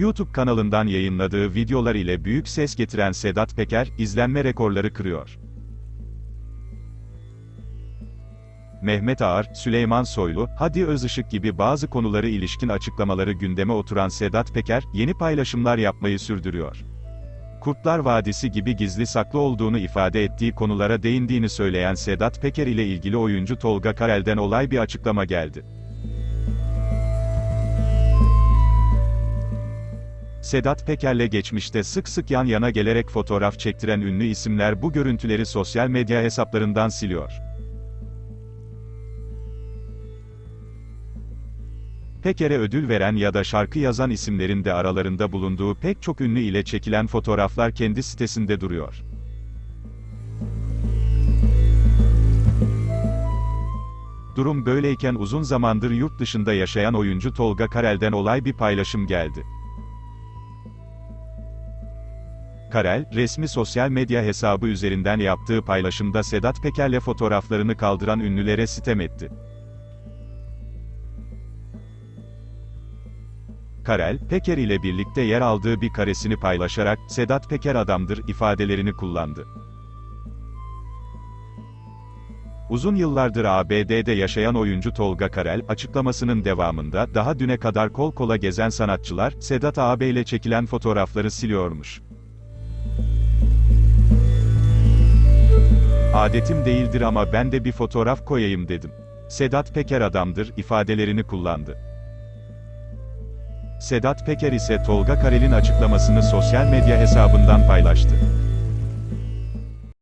YouTube kanalından yayınladığı videolar ile büyük ses getiren Sedat Peker, izlenme rekorları kırıyor. Mehmet Ağar, Süleyman Soylu, Hadi Özışık gibi bazı konuları ilişkin açıklamaları gündeme oturan Sedat Peker, yeni paylaşımlar yapmayı sürdürüyor. Kurtlar Vadisi gibi gizli saklı olduğunu ifade ettiği konulara değindiğini söyleyen Sedat Peker ile ilgili oyuncu Tolga Karel'den olay bir açıklama geldi. Sedat Peker'le geçmişte sık sık yan yana gelerek fotoğraf çektiren ünlü isimler bu görüntüleri sosyal medya hesaplarından siliyor. Peker'e ödül veren ya da şarkı yazan isimlerin de aralarında bulunduğu pek çok ünlü ile çekilen fotoğraflar kendi sitesinde duruyor. Durum böyleyken uzun zamandır yurt dışında yaşayan oyuncu Tolga Karel'den olay bir paylaşım geldi. Karel, resmi sosyal medya hesabı üzerinden yaptığı paylaşımda Sedat Peker'le fotoğraflarını kaldıran ünlülere sitem etti. Karel, Peker ile birlikte yer aldığı bir karesini paylaşarak, Sedat Peker adamdır ifadelerini kullandı. Uzun yıllardır ABD'de yaşayan oyuncu Tolga Karel, açıklamasının devamında, daha düne kadar kol kola gezen sanatçılar, Sedat AB ile çekilen fotoğrafları siliyormuş. Adetim değildir ama ben de bir fotoğraf koyayım dedim. Sedat Peker adamdır ifadelerini kullandı. Sedat Peker ise Tolga Karel'in açıklamasını sosyal medya hesabından paylaştı.